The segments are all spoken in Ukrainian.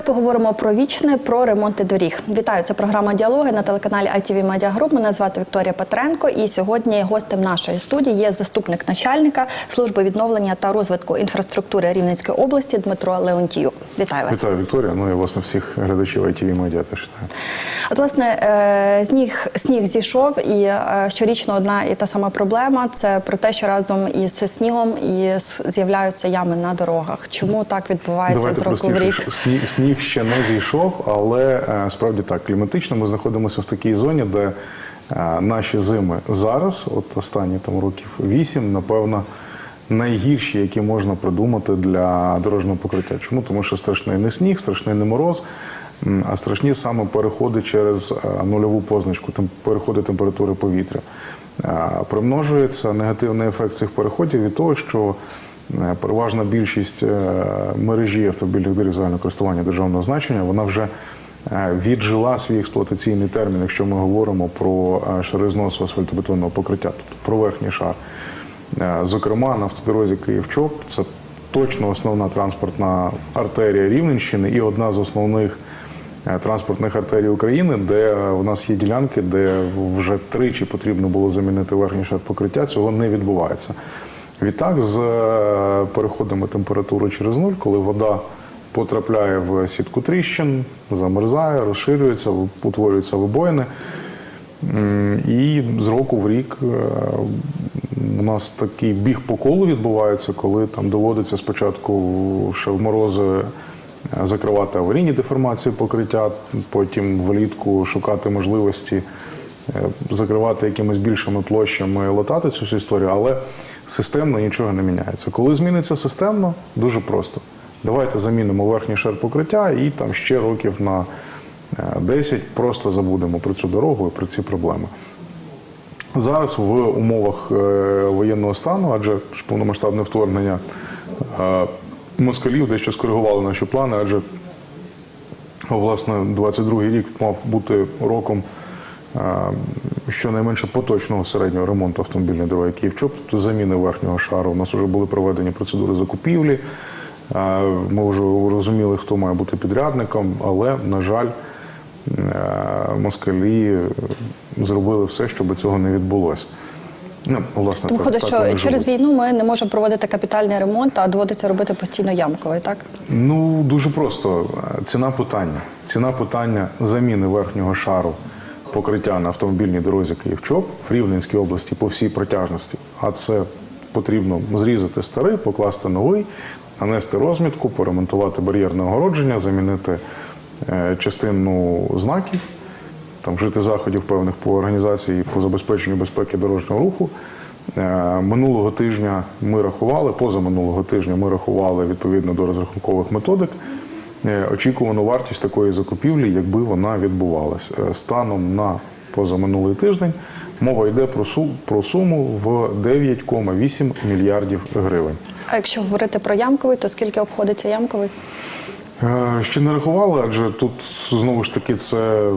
зараз поговоримо про вічне, про ремонти доріг. Вітаю, це програма Діалоги на телеканалі ITV Media Group. Мене звати Вікторія Петренко. І сьогодні гостем нашої студії є заступник начальника служби відновлення та розвитку інфраструктури Рівненської області Дмитро Леонтіюк. Вітаю вас. Вітаю, Вікторія. Ну і власне всіх глядачів ITV Media теж. От, власне, е, сніг, сніг зійшов, і е, щорічно одна і та сама проблема це про те, що разом із снігом і з'являються ями на дорогах. Чому так відбувається Давайте з року в рік? Сніг, сніг ще не зійшов, але е, справді так, кліматично ми знаходимося в такій зоні, де е, наші зими зараз, от останні там років вісім, напевно, найгірші, які можна придумати для дорожнього покриття. Чому? Тому що страшний не сніг, страшний не мороз. А страшні саме переходи через е, нульову позначку, переходи температури повітря. Примножується негативний ефект цих переходів від того, що Переважна більшість е, мережі автомобільних доріг загального користування державного значення вона вже е, віджила свій експлуатаційний термін, якщо ми говоримо про е, асфальтобетонного покриття, тобто про верхній шар. Е, Зокрема, на автодорозі Київ-Чоп це точно основна транспортна артерія Рівненщини і одна з основних е, транспортних артерій України, де е, у нас є ділянки, де вже тричі потрібно було замінити верхній шар покриття. Цього не відбувається. Відтак, з е, переходами температури через нуль, коли вода потрапляє в сітку тріщин, замерзає, розширюється, утворюються вибоїни. І з року в рік е, у нас такий біг по колу відбувається, коли там доводиться спочатку ще в морози е, закривати аварійні деформації покриття, потім влітку шукати можливості закривати якимись більшими площами, латати цю всю історію, але системно нічого не міняється. Коли зміниться системно, дуже просто. Давайте замінимо верхній шар покриття і там ще років на е, 10 просто забудемо про цю дорогу і про ці проблеми. Зараз в умовах е, воєнного стану, адже повномасштабне вторгнення е, москалів дещо скоригували наші плани, адже власне 22-й рік мав бути роком е, щонайменше поточного середнього ремонту автомобільної дороги Київ-Чоп, тобто заміни верхнього шару. У нас вже були проведені процедури закупівлі. Ми вже розуміли, хто має бути підрядником, але, на жаль, е, москалі зробили все, щоб цього не відбулося. Ну, власне, То так- виходить, що через живуть. війну ми не можемо проводити капітальний ремонт, а доводиться робити постійно ямковий, так? Ну дуже просто ціна питання. Ціна питання заміни верхнього шару покриття на автомобільній дорозі Київ-Чоп в Рівненській області по всій протяжності. А це потрібно зрізати старий, покласти новий, нанести розмітку, поремонтувати бар'єрне огородження, замінити е, частину знаків, там вжити заходів певних по організації по забезпеченню безпеки дорожнього руху. Е, Минулого тижня ми рахували, позаминулого тижня ми рахували відповідно до розрахункових методик очікувану вартість такої закупівлі, якби вона відбувалась. Е, Станом на позаминулий тиждень мова йде про про суму в 9,8 мільярдів гривень. А якщо говорити про ямковий, то скільки обходиться ямковий? Е, Ще не рахували, адже тут знову ж таки це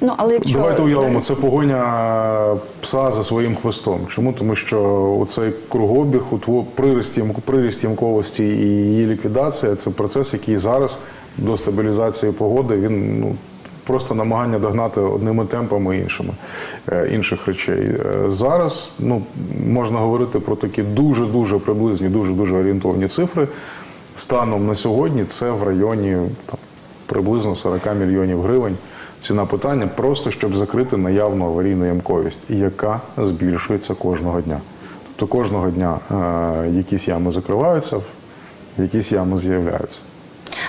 Ну, але якщо Давайте уявимо, це погоня пса за своїм хвостом. Чому? Тому що оцей кругообіг, утво- приріст, приріст ямковості і її ліквідація це процес, який зараз до стабілізації погоди він ну. Просто намагання догнати одними темпами іншими е, інших речей. Е, Зараз ну, можна говорити про такі дуже-дуже приблизні, дуже-дуже орієнтовні цифри. Станом на сьогодні це в районі там, приблизно 40 мільйонів гривень. Ціна питання просто щоб закрити наявну аварійну ямковість, яка збільшується кожного дня. Тобто кожного дня е, якісь ями закриваються, якісь ями з'являються.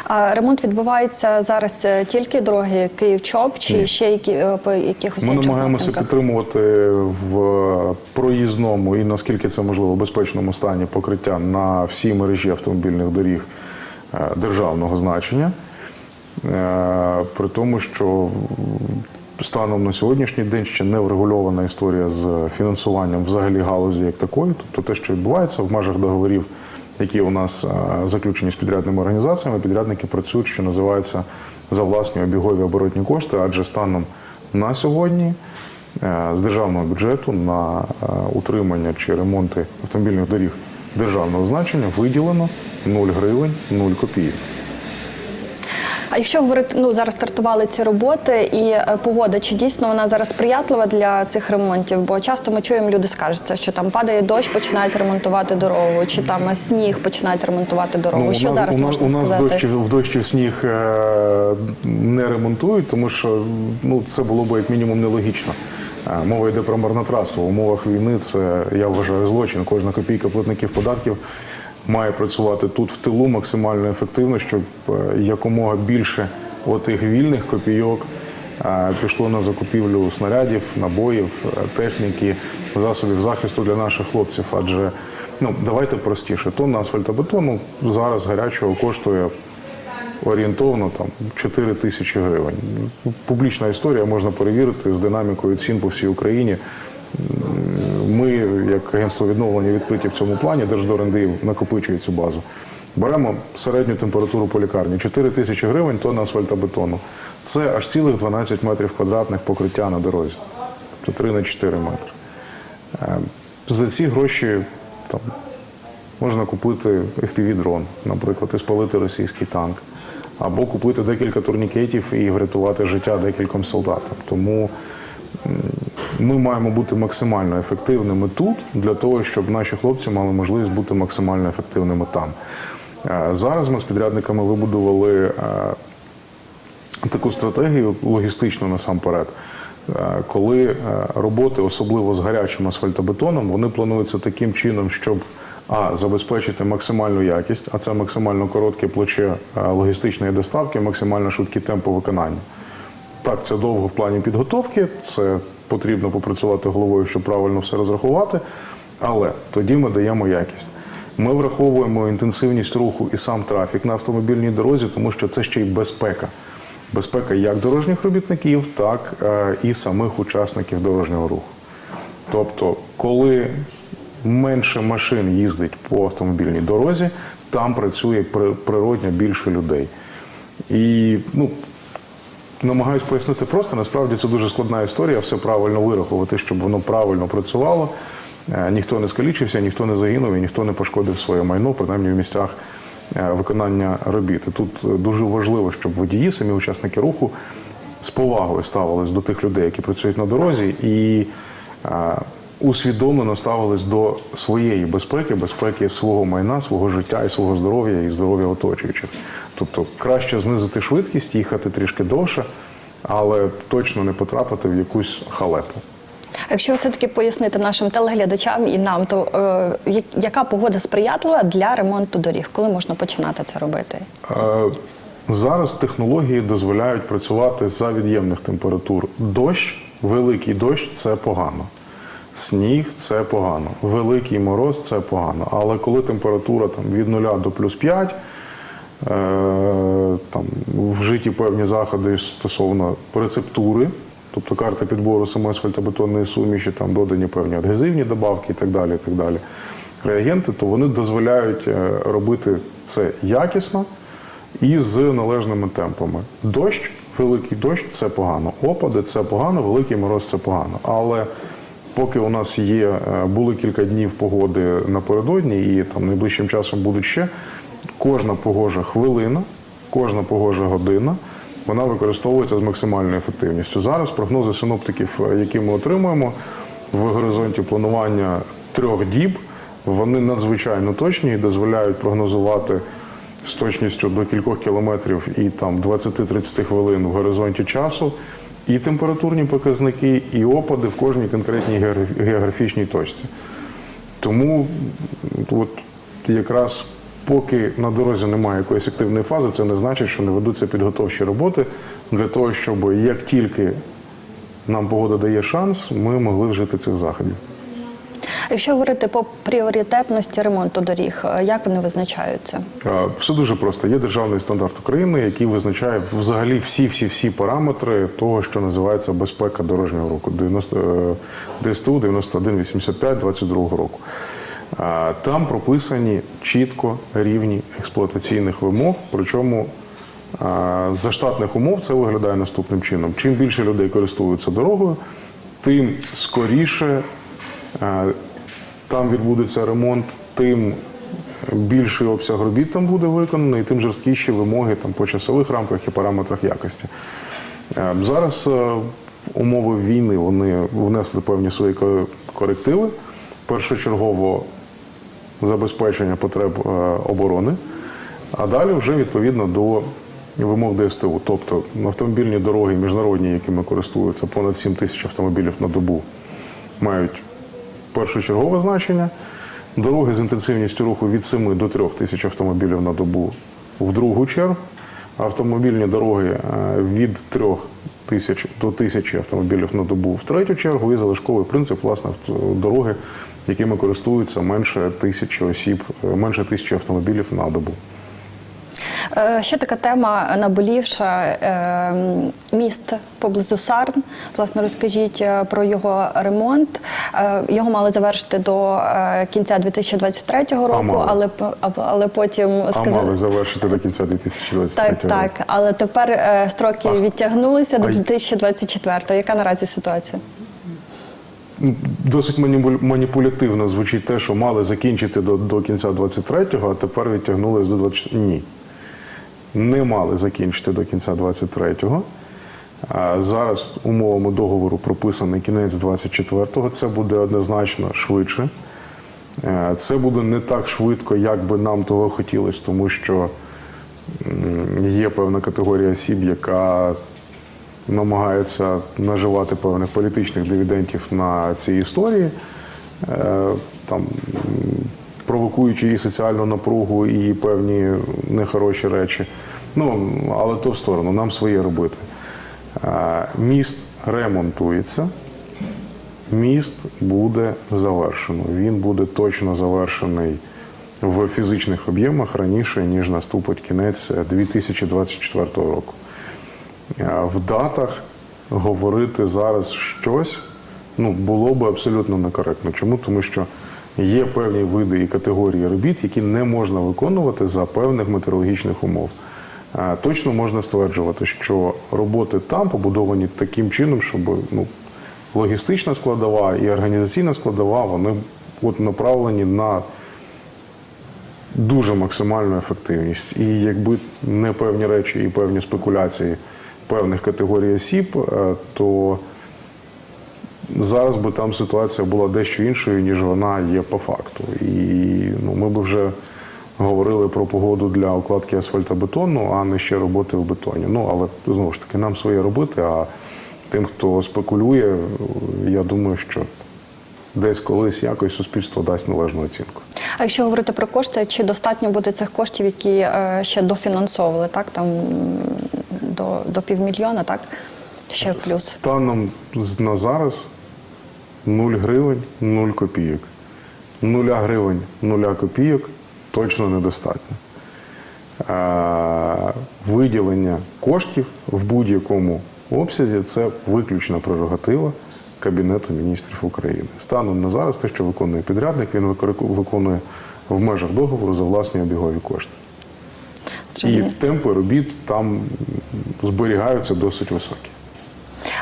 а ремонт відбувається зараз е, тільки дороги Київ-Чоп чи Ні. ще які е, по якихось Ми намагаємося напрямках? підтримувати в проїзному і наскільки це можливо безпечному стані покриття на всій мережі автомобільних доріг е, державного значення. Е, При тому, що станом на сьогоднішній день ще не врегульована історія з фінансуванням взагалі галузі як такої. Тобто те, що відбувається в межах договорів, які у нас е, заключені з підрядними організаціями, підрядники працюють, що називається за власні обігові оборотні кошти, адже станом на сьогодні е, з державного бюджету на утримання чи ремонти автомобільних доріг державного значення виділено 0 гривень 0 копійок. А якщо говорити, ну зараз стартували ці роботи, і е, погода, чи дійсно вона зараз сприятлива для цих ремонтів? Бо часто ми чуємо, люди скаржаться, що там падає дощ, починають ремонтувати дорогу, чи там сніг починають ремонтувати дорогу. Ну, що нас, зараз у нас, можна у нас сказати? в дощі, в дощі в сніг е, не ремонтують, тому що ну, це було б як мінімум нелогічно. Е, Мова йде про марнотратство. В умовах війни це я вважаю злочин. Кожна копійка платників податків має працювати тут в тилу максимально ефективно, щоб е, якомога більше отих вільних копійок е, пішло на закупівлю снарядів, набоїв, е, техніки, засобів захисту для наших хлопців. Адже ну давайте простіше, тонна асфальтобетону зараз гарячого коштує орієнтовно там 4 тисячі гривень. Публічна історія можна перевірити з динамікою цін по всій Україні. Ми, як агентство відновлення, відкриті в цьому плані, Держдор накопичує цю базу. Беремо середню температуру по лікарні 4 тисячі гривень тонна асфальтобетону. Це аж цілих 12 метрів квадратних покриття на дорозі. Тобто 3 на 4 метри. Е, За ці гроші там, можна купити FPV-дрон, наприклад, і спалити російський танк, або купити декілька турнікетів і врятувати життя декільком солдатам. Тому ми маємо бути максимально ефективними тут для того, щоб наші хлопці мали можливість бути максимально ефективними там. Е, Зараз ми з підрядниками вибудували е, таку стратегію логістичну насамперед. Е, Коли роботи, особливо з гарячим асфальтобетоном, вони плануються таким чином, щоб а забезпечити максимальну якість, а це максимально коротке плече логістичної доставки, максимально швидкі темпи виконання. Так, це довго в плані підготовки, це потрібно попрацювати головою, щоб правильно все розрахувати. Але тоді ми даємо якість. Ми враховуємо інтенсивність руху і сам трафік на автомобільній дорозі, тому що це ще й безпека. Безпека як дорожніх робітників, так е, і самих учасників дорожнього руху. Тобто, коли менше машин їздить по автомобільній дорозі, там працює при- природньо більше людей. І ну, намагаюсь пояснити просто, насправді це дуже складна історія, все правильно вирахувати, щоб воно правильно працювало. Е, Ніхто не скалічився, ніхто не загинув і ніхто не пошкодив своє майно, принаймні в місцях е, виконання робіт. Тут е, дуже важливо, щоб водії, самі учасники руху з повагою ставились до тих людей, які працюють на дорозі, і усвідомлено ставились до своєї безпеки, безпеки свого майна, свого життя і свого здоров'я і здоров'я оточуючих. Тобто краще знизити швидкість, їхати трішки довше, але точно не потрапити в якусь халепу. Якщо все-таки пояснити нашим телеглядачам і нам, то е, яка погода сприятлива для ремонту доріг? Коли можна починати це робити? Е, Зараз технології дозволяють працювати за від'ємних температур. Дощ, великий дощ це погано. Сніг це погано. Великий мороз це погано. Але коли температура там, від 0 до плюс 5, е, там, вжиті певні заходи стосовно рецептури, тобто карти підбору самої асфальтобетонної суміші, там додані певні адгезивні добавки і так далі. І так далі. Реагенти, то вони дозволяють е, робити це якісно і з належними темпами. Дощ, великий дощ це погано. Опади це погано, великий мороз це погано. Але поки у нас є, е, були кілька днів погоди напередодні, і там найближчим часом будуть ще, кожна погожа хвилина, кожна погожа година. Вона використовується з максимальною ефективністю. Зараз прогнози синоптиків, е, які ми отримуємо в горизонті планування трьох діб, вони надзвичайно точні і дозволяють прогнозувати з точністю до кількох кілометрів і там 20-30 хвилин в горизонті часу, і температурні показники, і опади в кожній конкретній географічній точці. Тому от якраз поки на дорозі немає якоїсь активної фази, це не значить, що не ведуться підготовчі роботи для того, щоб як тільки нам погода дає шанс, ми могли вжити цих заходів. Якщо говорити по пріоритетності ремонту доріг, е, як вони визначаються? Е, Все дуже просто. Є державний стандарт України, який визначає взагалі всі-всі-всі параметри того, що називається безпека дорожнього руху 90, е, ДСТУ 9185 22 року. Е, Там прописані чітко рівні експлуатаційних вимог, причому е, за штатних умов це виглядає наступним чином. Чим більше людей користуються дорогою, тим скоріше е, там відбудеться ремонт, тим більший обсяг робіт там буде виконано, і тим жорсткіші вимоги там, по часових рамках і параметрах якості. Е, Зараз е, умови війни вони внесли певні свої корективи. Першочергово забезпечення потреб е, оборони, а далі вже відповідно до вимог ДСТУ. Тобто автомобільні дороги міжнародні, якими користуються понад 7 тисяч автомобілів на добу, мають першочергове значення. Дороги з інтенсивністю руху від 7 до 3 тисяч автомобілів на добу в другу чергу. Автомобільні дороги е, від 3 тисяч до тисячі автомобілів на добу в третю чергу і залишковий принцип власне дороги, якими користуються менше тисячі осіб, е, менше тисячі автомобілів на добу. Е, Ще така тема наболівша е, міст поблизу Сарн. Власне, розкажіть е, про його ремонт. Е, Його мали завершити до кінця 2023 року, мали. але але потім А мали завершити до кінця 2023 Так, року. так, але тепер строки А- відтягнулися до а й- 2024. Яка наразі ситуація? Досить маніпу- маніпулятивно звучить те, що мали закінчити до, до кінця 23-го, а тепер відтягнулись до 24 Ні. Не мали закінчити до кінця 23-го. А Зараз умовами договору прописаний кінець 24-го. Це буде однозначно швидше. Е, Це буде не так швидко, як би нам того хотілося, тому що є певна категорія осіб, яка намагається наживати певних політичних дивідендів на цій історії, е, там, провокуючи і соціальну напругу, і певні нехороші речі. Ну, але то в сторону, нам своє робити. Міст ремонтується. Міст буде завершено. Він буде точно завершений в фізичних об'ємах раніше, ніж наступить кінець 2024 року. Е, В датах говорити зараз щось ну, було би абсолютно некоректно. Чому? Тому що є певні види і категорії робіт, які не можна виконувати за певних метеорологічних умов. Е, Точно можна стверджувати, що роботи там побудовані таким чином, щоб ну, логістична складова і організаційна складова вони от направлені на дуже максимальну ефективність. І якби не певні речі і певні спекуляції певних категорій осіб, е, то зараз би там ситуація була дещо іншою, ніж вона є по факту. І ну, ми б вже говорили про погоду для укладки асфальтобетону, а не ще роботи в бетоні. Ну, але знову ж таки, нам своє робити, а тим, хто спекулює, я думаю, що десь колись якось суспільство дасть належну оцінку. А якщо говорити про кошти, чи достатньо буде цих коштів, які е, ще дофінансовували, так там до, до півмільйона, так? Ще плюс. Станом на зараз 0 гривень, 0 копійок. 0 гривень, 0 копійок точно недостатньо. Виділення коштів в будь-якому обсязі це виключна прерогатива Кабінету міністрів України. Станом на зараз те, що виконує підрядник, він виконує в межах договору за власні обігові кошти. І темпи робіт там зберігаються досить високі.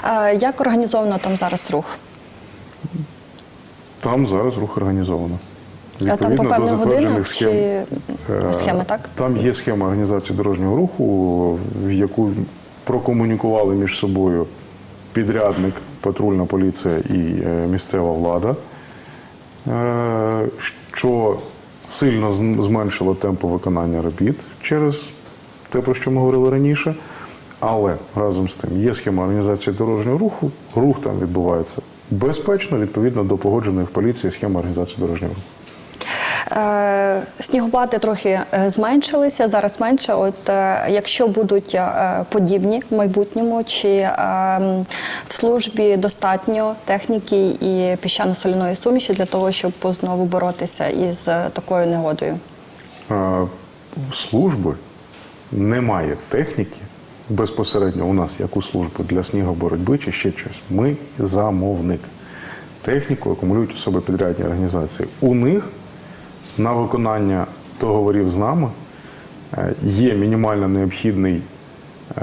Е, Як організовано там зараз рух? Там зараз рух організовано. А там по певних годинах чи е, схеми, так? Там є схема організації дорожнього руху, в яку прокомунікували між собою підрядник, патрульна поліція і е, місцева влада, е, що сильно зменшило темпи виконання робіт через те, про що ми говорили раніше. Але разом з тим є схема організації дорожнього руху, рух там відбувається безпечно, відповідно до погодженої в поліції схеми організації дорожнього руху. Е, Снігопади трохи е, зменшилися, зараз менше. От е, якщо будуть подібні в майбутньому, чи в службі достатньо техніки і піщано-соляної суміші для того, щоб знову боротися із такою негодою? Служби немає техніки безпосередньо у нас, як у служби для снігоборотьби чи ще щось. Ми замовник. Техніку акумулюють себе підрядні організації. У них на виконання договорів з нами е, є мінімально необхідний е,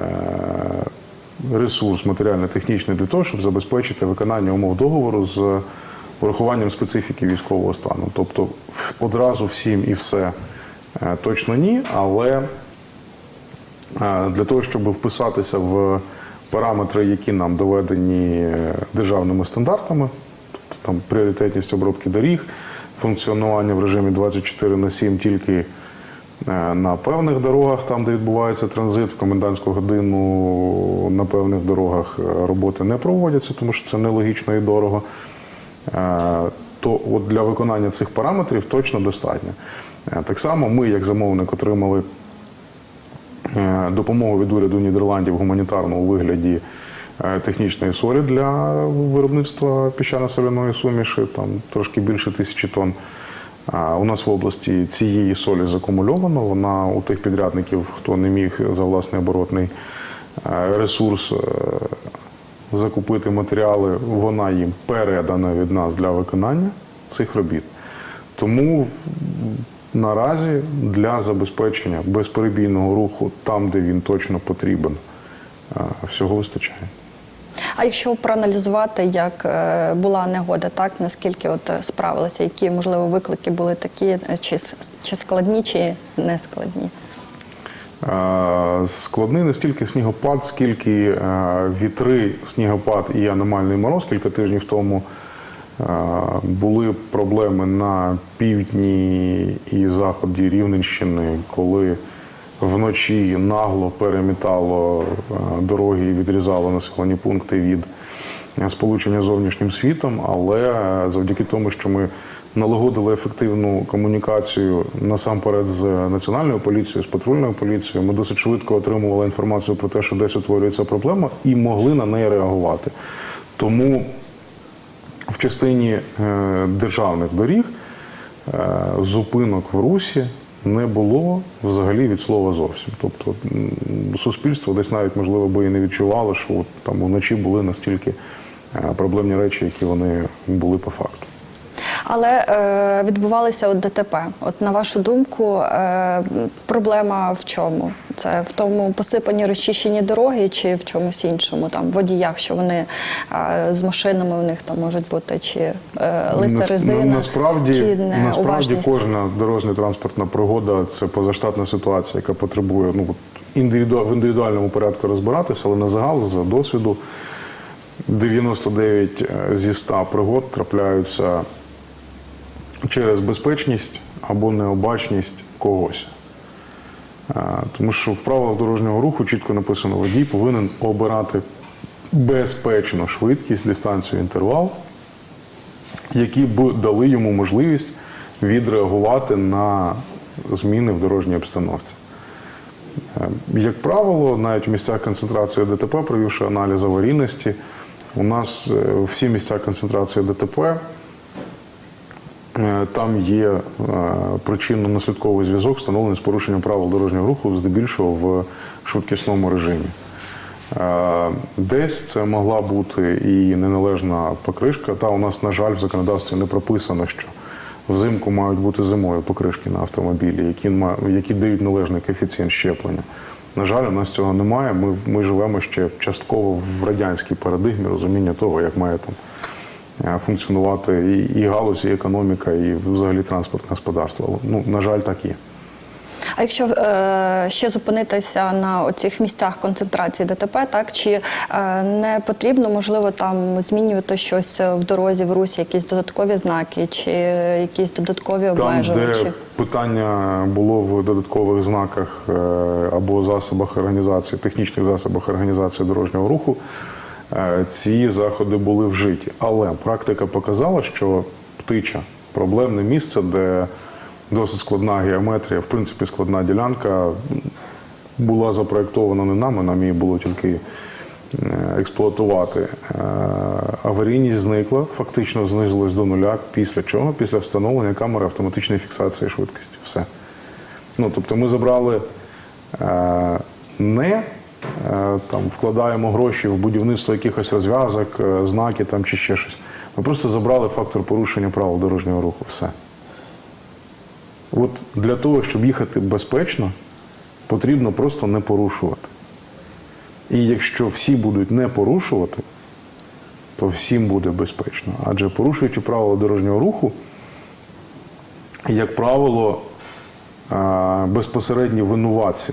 ресурс матеріально-технічний для того, щоб забезпечити виконання умов договору з урахуванням специфіки військового стану. Тобто одразу всім і все е, точно ні, але для того, щоб вписатися в параметри, які нам доведені державними стандартами, тобто там пріоритетність обробки доріг, функціонування в режимі 24 на 7 тільки е, на певних дорогах, там, де відбувається транзит, в комендантську годину на певних дорогах е, роботи не проводяться, тому що це нелогічно і дорого. Е, То от для виконання цих параметрів точно достатньо. Так само ми, як замовник, отримали допомогу від уряду Нідерландів гуманітарну у вигляді технічної солі для виробництва піщано-соляної суміші, там трошки більше тисячі тонн. У нас в області цієї солі закумульовано. Вона у тих підрядників, хто не міг за власний оборотний е, ресурс е, закупити матеріали, вона їм передана від нас для виконання цих робіт. Тому наразі для забезпечення безперебійного руху там, де він точно потрібен, е, всього вистачає. А якщо проаналізувати, як е, була негода, так наскільки от е, справилися, які можливо виклики були такі, е, чи, чи складні, чи не складні? Складний не стільки снігопад, скільки вітри, снігопад і аномальний мороз. Кілька тижнів тому були проблеми на півдні і заході Рівненщини, коли вночі нагло перемітало е, дороги і відрізало населені пункти від е, сполучення з зовнішнім світом. Але е, завдяки тому, що ми налагодили ефективну комунікацію насамперед з національною поліцією, з патрульною поліцією, ми досить швидко отримували інформацію про те, що десь утворюється проблема, і могли на неї реагувати. Тому в частині державних доріг зупинок в русі не було взагалі від слова зовсім. Тобто суспільство десь навіть можливо би і не відчувало, що там уночі були настільки е, проблемні речі, які вони були по факту. Але е, відбувалися от ДТП. От на вашу думку, е, проблема в чому? Це в тому посипані розчищені дороги, чи в чомусь іншому? Там водіях, що вони е, з машинами у них там можуть бути, чи е, лиса резина, на- насправді, чи не насправді кожна дорожня транспортна пригода це позаштатна ситуація, яка потребує ну, індивіду... в індивідуальному порядку розбиратися, але на загал з досвіду 99 зі 100 пригод трапляються через безпечність або необачність когось. Е, Тому що в правилах дорожнього руху чітко написано, водій повинен обирати безпечну швидкість, дистанцію, інтервал, які б дали йому можливість відреагувати на зміни в дорожній обстановці. Е, Як правило, навіть в місцях концентрації ДТП, провівши аналіз аварійності, у нас е, всі місця концентрації ДТП Там є е, причинно-наслідковий зв'язок, встановлений з порушенням правил дорожнього руху, здебільшого в швидкісному режимі. Е, Десь це могла бути і неналежна покришка. Та у нас, на жаль, в законодавстві не прописано, що взимку мають бути зимою покришки на автомобілі, які, які дають належний коефіцієнт щеплення. На жаль, у нас цього немає. Ми, ми живемо ще частково в радянській парадигмі розуміння того, як має там е, функціонувати і, і галузь, і економіка, і взагалі транспортне господарство. Ну, на жаль, так є. А якщо е, ще зупинитися на оцих місцях концентрації ДТП, так чи е, не потрібно, можливо, там змінювати щось в дорозі в русі, якісь додаткові знаки, чи якісь додаткові Там, обмежувачі? де питання було в додаткових знаках е, або засобах організації, технічних засобах організації дорожнього руху, е, ці заходи були вжиті. Але практика показала, що птича проблемне місце, де досить складна геометрія, в принципі, складна ділянка, була запроєктована не нами, нам її було тільки е, експлуатувати. Е, Аварійність зникла, фактично знизилась до нуля. Після чого? Після встановлення камери автоматичної фіксації швидкості. Все. Ну, тобто ми забрали е, не е, там, вкладаємо гроші в будівництво якихось розв'язок, е, знаки там, чи ще щось. Ми просто забрали фактор порушення правил дорожнього руху. Все. От для того, щоб їхати безпечно, потрібно просто не порушувати. І якщо всі будуть не порушувати, то всім буде безпечно. Адже порушуючи правила дорожнього руху, як правило, е, безпосередні винуватці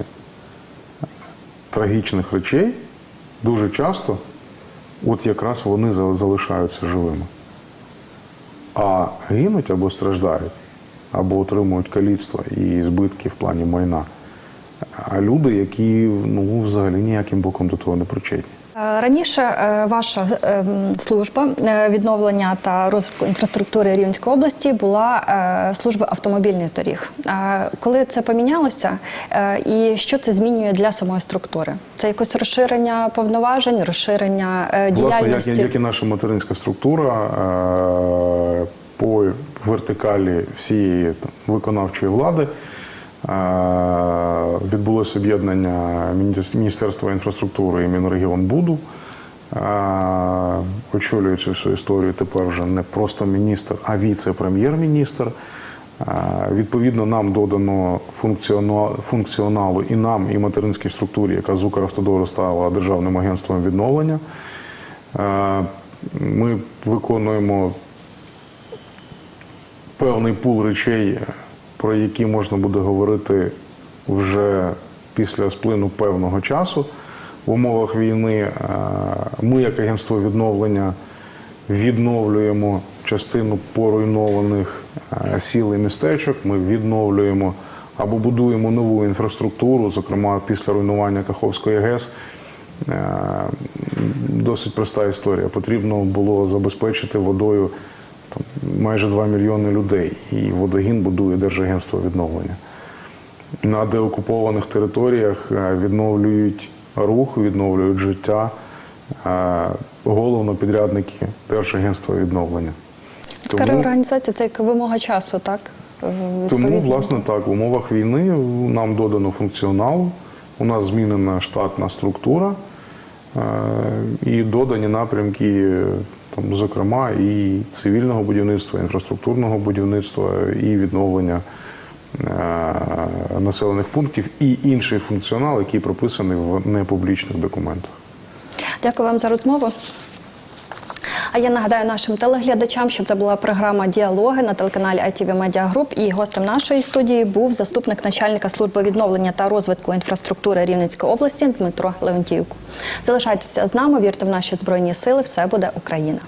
трагічних речей дуже часто, от якраз вони залишаються живими. А гинуть або страждають, або отримують каліцтво і збитки в плані майна. А люди, які ну, взагалі ніяким боком до того не причетні. Е, Раніше е, ваша е, служба е, відновлення та розвитку інфраструктури Рівненської області була служба автомобільних доріг. Коли це помінялося, і що це змінює для самої структури? Це якось розширення повноважень, розширення е, Власне, як, діяльності? як і наша материнська структура по вертикалі всієї виконавчої влади відбулося об'єднання Міністерс- Міністерства інфраструктури і Мінрегіонбуду. Очолює цю всю історію тепер вже не просто міністр, а віце-прем'єр-міністр. Відповідно, нам додано функціоналу і нам, і материнській структурі, яка з Укравтодору стала державним агентством відновлення. Ми виконуємо певний пул речей, про які можна буде говорити вже після сплину певного часу. В умовах війни е, ми, як агентство відновлення, відновлюємо частину поруйнованих е, сіл і містечок. Ми відновлюємо або будуємо нову інфраструктуру, зокрема після руйнування Каховської ГЕС. Е, Досить проста історія. Потрібно було забезпечити водою там, майже 2 мільйони людей, і водогін будує Держагентство відновлення. На деокупованих територіях е, відновлюють рух, відновлюють життя е, головнопідрядники Держагентства відновлення. Така реорганізація це як вимога часу, так? Е, Тому, власне, так, в умовах війни нам додано функціонал, у нас змінена штатна структура і додані напрямки, там, зокрема, і цивільного будівництва, інфраструктурного будівництва, і відновлення е, населених пунктів, і інший функціонал, який прописаний в непублічних документах. Дякую вам за розмову. А я нагадаю нашим телеглядачам, що це була програма Діалоги на телеканалі ITV Media Group. І гостем нашої студії був заступник начальника служби відновлення та розвитку інфраструктури Рівненської області Дмитро Леонтіюк. Залишайтеся з нами, вірте в наші збройні сили. Все буде Україна.